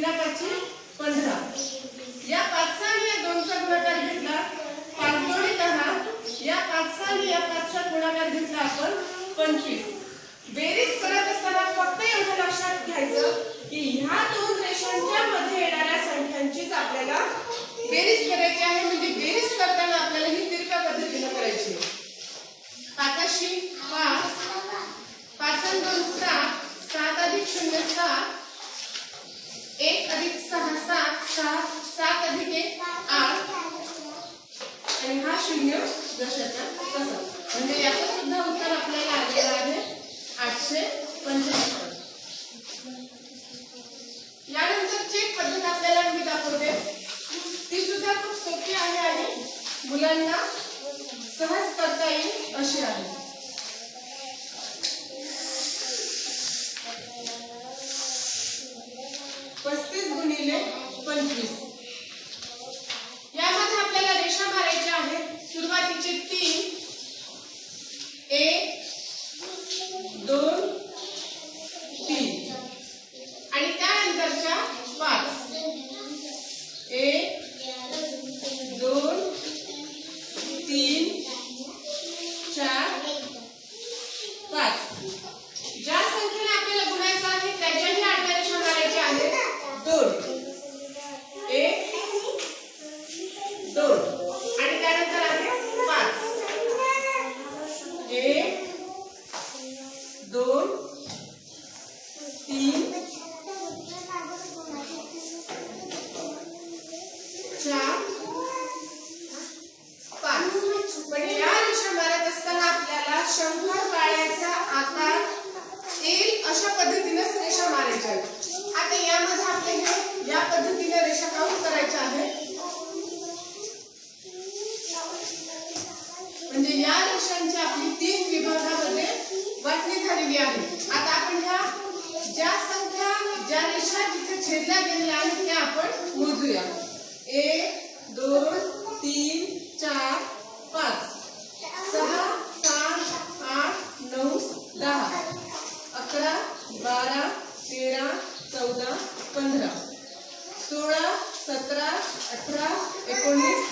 दिनापाची पंधरा. या पाच आणि या दोनचा गुणाकार घेतला पाच दोन्ही दहा या पाचचा आणि या पाचचा गुणाकार घेतला आपण पंचवीस. बेरीज करत असताना फक्त एवढं लक्षात घ्यायचं की ह्या दोन रेषांच्या मध्ये येणाऱ्या संख्यांचीच आपल्याला बेरीज करायची आहे. म्हणजे बेरीज करताना आपल्याला ही दीर्घ पद्धतीनं करायची आहे. पाच. पाच दोन सात सात अधिक शून्य सात. एक अधिक सहा सात सहा सात अधिक एक आठ? आणि हा शून्य दशाचा कसा म्हणजे याचं सुद्धा उत्तर आपल्याला आलेलं आहे आठशे पंच्याहत्तर. यानंतरची एक पद्धत आपल्याला मी दाखवते. ती सुद्धा खूप सोपी आहे आणि मुलांना सहज करता येईल अशी आहे. गुणिले पंचवीस. यामध्ये आपल्याला रेषा मारायच्या आहेत. सुरुवातीचे तीन. एक दोन तीन. आणि त्यानंतरच्या पाच. एक दोन तीन चार पाच. अशा पद्धतीनेच रेषा मारायच्या आहेत. आता यामध्ये आपल्याला या पद्धतीने रेषा काउंट करायच्या आहेत. म्हणजे या रेषांची आपली तीन विभागामध्ये वाटणी झालेली आहे. आता आपण ह्या ज्या संख्या ज्या रेषा जिथे छेदल्या गेलेल्या आहेत त्या आपण मोजूया. एक चौदा पंधरा. सोळा सतरा अठरा एकोणीस